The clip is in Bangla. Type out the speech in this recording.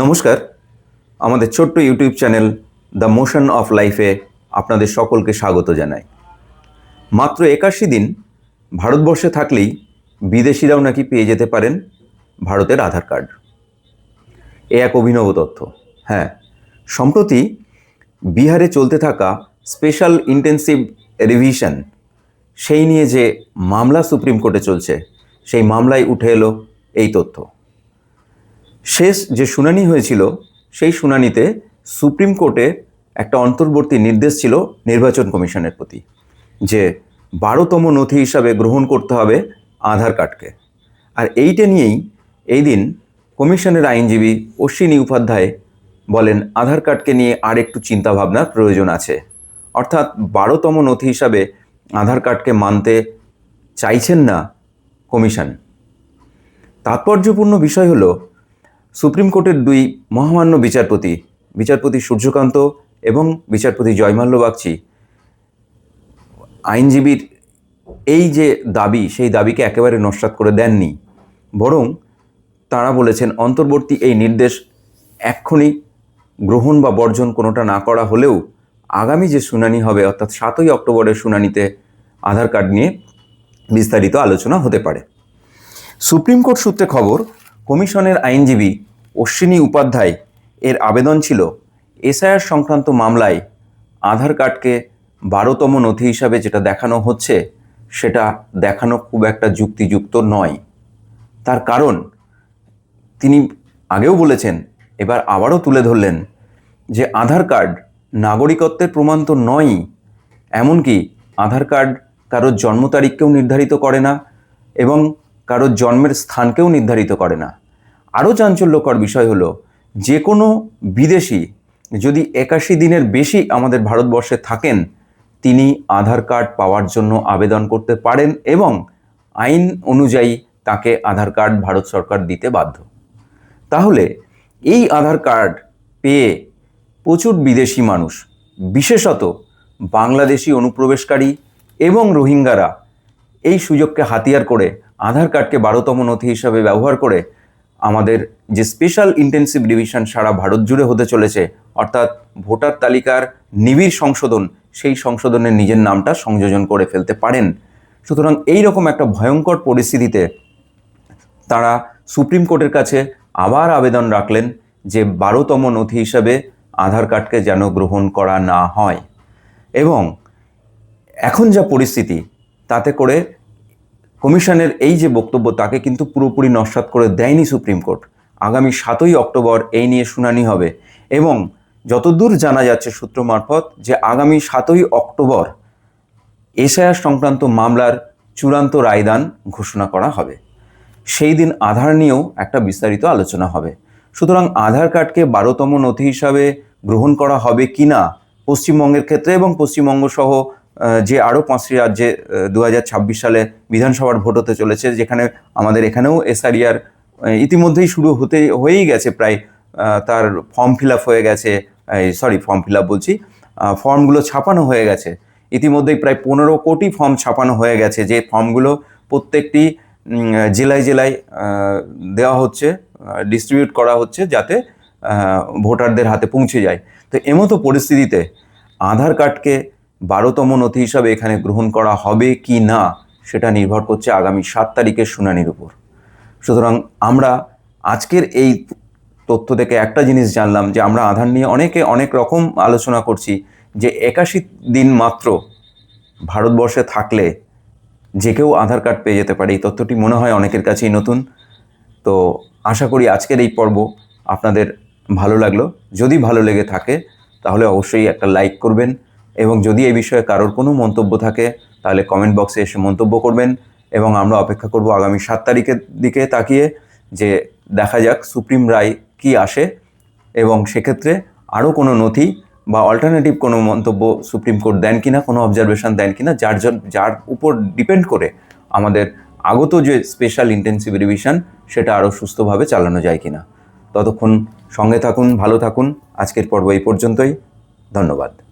নমস্কার। আমাদের ছোট্ট YouTube channel the motion of লাইফে আপনাদের সকলকে স্বাগত জানাই। মাত্র একাশি দিন ভারতবর্ষে থাকলেই বিদেশিরাও নাকি পেয়ে যেতে পারেন ভারতের আধার কার্ড। এ এক অভিনব তথ্য। হ্যাঁ সম্প্রতি বিহারে চলতে থাকা স্পেশাল ইন্টেন্সিভ রিভিশন, সেই নিয়ে যে মামলা সুপ্রিম কোর্টে চলছে, সেই মামলায় উঠে এলো এই তথ্য। শেষ যে শুনানি হয়েছিল, সেই শুনানিতে সুপ্রিম কোর্টে একটা অন্তর্বর্তী নির্দেশ ছিল নির্বাচন কমিশনের প্রতি, যে বারোতম নথি হিসাবে গ্রহণ করতে হবে আধার কার্ডকে। আর এইটা নিয়েই এই দিন কমিশনের আইনজীবী অশ্বিনী উপাধ্যায় বলেন, আধার কার্ডকে নিয়ে আর একটু চিন্তাভাবনার প্রয়োজন আছে। অর্থাৎ বারোতম নথি হিসাবে আধার কার্ডকে মানতে চাইছেন না কমিশন। তাৎপর্যপূর্ণ বিষয় হলো সুপ্রিম কোর্টের দুই মহামান্য বিচারপতি বিচারপতি সূর্যকান্ত এবং বিচারপতি জয়মাল্য বাগচি, আইনজীবীর এই যে দাবি, সেই দাবিকে একেবারে নস্বাত করে দেননি। বরং তারা বলেছেন, অন্তর্বর্তী এই নির্দেশ এক্ষুনি গ্রহণ বা বর্জন কোনোটা না করা হলেও আগামী যে শুনানি হবে, অর্থাৎ সাতই অক্টোবরের শুনানিতে আধার কার্ড নিয়ে বিস্তারিত আলোচনা হতে পারে। সুপ্রিম কোর্ট সূত্রে খবর, কমিশনের আইনজীবী অশ্বিনী উপাধ্যায় এর আবেদন ছিল এসআইআর সংক্রান্ত মামলায় আধার কার্ডকে বারোতম নথি হিসাবে যেটা দেখানো হচ্ছে, সেটা দেখানো খুব একটা যুক্তিযুক্ত নয়। তার কারণ তিনি আগেও বলেছেন, এবার আবারও তুলে ধরলেন যে আধার কার্ড নাগরিকত্বের প্রমাণ তো নয়ই, এমনকি আধার কার্ড কারোর জন্ম তারিখকেও নির্ধারিত করে না এবং কারোর জন্মের স্থানকেও নির্ধারিত করে না। আরও চাঞ্চল্যকর বিষয় হলো, যে কোনো বিদেশি যদি একাশি দিনের বেশি আমাদের ভারতবর্ষে থাকেন, তিনি আধার কার্ড পাওয়ার জন্য আবেদন করতে পারেন এবং আইন অনুযায়ী তাকে আধার কার্ড ভারত সরকার দিতে বাধ্য। তাহলে এই আধার কার্ড পেয়ে প্রচুর বিদেশি মানুষ, বিশেষত বাংলাদেশি অনুপ্রবেশকারী এবং রোহিঙ্গারা, এই সুযোগকে হাতিয়ার করে আধার কার্ডকে বারোতম নথি হিসাবে ব্যবহার করে আমাদের যে স্পেশাল ইন্টেন্সিভ ডিভিশন সারা ভারত জুড়ে হতে চলেছে, অর্থাৎ ভোটার তালিকার নিবিড় সংশোধন, সেই সংশোধনে নিজের নামটা সংযোজন করে ফেলতে পারেন। সুতরাং এই রকম একটা ভয়ঙ্কর পরিস্থিতিতে তারা সুপ্রিম কোর্টের কাছে আবার আবেদন রাখলেন যে বারোতম নথি হিসাবে আধার কার্ডকে যেন গ্রহণ করা না হয়। এবং এখন যা পরিস্থিতি, তাতে করে কমিশনের এই যে বক্তব্য, তাকে কিন্তু পুরোপুরি নস্বাত করে দেয়নি সুপ্রিম কোর্ট। আগামী সাতই অক্টোবর এই নিয়ে শুনানি হবে এবং যতদূর জানা যাচ্ছে সূত্র মারফত যে আগামী সাতই অক্টোবর এসআইআর সংক্রান্ত মামলার চূড়ান্ত রায়দান ঘোষণা করা হবে। সেই দিন আধার নিয়েও একটা বিস্তারিত আলোচনা হবে। সুতরাং আধার কার্ডকে বারোতম নথি হিসাবে গ্রহণ করা হবে কি না পশ্চিমবঙ্গের ক্ষেত্রে এবং পশ্চিমবঙ্গ সহ যে আরও পাঁচটি রাজ্যে দু হাজার ছাব্বিশ সালে বিধানসভার ভোট হতে চলেছে, যেখানে আমাদের এখানেও এসআরিয়ার ইতিমধ্যেই শুরু হতে, হয়েই গেছে প্রায় তার ফর্ম ফিল আপ হয়ে গেছে সরি ফর্ম ফিল আপ বলছি ফর্মগুলো ছাপানো হয়ে গেছে। ইতিমধ্যেই প্রায় পনেরো কোটি ফর্ম ছাপানো হয়ে গেছে, যে ফর্মগুলো প্রত্যেকটি জেলায় জেলায় দেওয়া হচ্ছে ডিস্ট্রিবিউট করা হচ্ছে যাতে ভোটারদের হাতে পৌঁছে যায়। তো এমতো পরিস্থিতিতে আধার কার্ডকে বারোতম নথি হিসাবে এখানে গ্রহণ করা হবে কি না, সেটা নির্ভর করছে আগামী সাত তারিখের শুনানির উপর। সুতরাং আমরা আজকের এই তথ্য থেকে একটা জিনিস জানলাম যে আমরা আধার নিয়ে অনেকে অনেক রকম আলোচনা করছি যে একাশি দিন মাত্র ভারতবর্ষে থাকলে যে কেউ আধার কার্ড পেয়ে যেতে পারে। এই তথ্যটি মনে হয় অনেকের কাছেই নতুন। তো আশা করি আজকের এই পর্ব আপনাদের ভালো লাগল। যদি ভালো লেগে থাকে, তাহলে অবশ্যই একটা লাইক করবেন। এবং যদি এই বিষয়ে কারোর কোনো মন্তব্য থাকে, তাহলে কমেন্ট বক্সে এসে মন্তব্য করবেন এবং আমরা অপেক্ষা করব আগামী সাত তারিখের দিকে তাকিয়ে যে দেখা যাক সুপ্রিম রায় কি আসে এবং সেক্ষেত্রে আরও কোনো নথি বা অল্টারনেটিভ কোনো মন্তব্য সুপ্রিম কোর্ট দেন কি না কোনো অবজারভেশন দেন কি না যার যার উপর ডিপেন্ড করে আমাদের আগত যে স্পেশাল ইন্টেন্সিভ রিভিশন সেটা আরও সুস্থভাবে চালানো যায় কিনা। ততক্ষণ সঙ্গে থাকুন, ভালো থাকুন। আজকের পর্ব এই পর্যন্তই। ধন্যবাদ।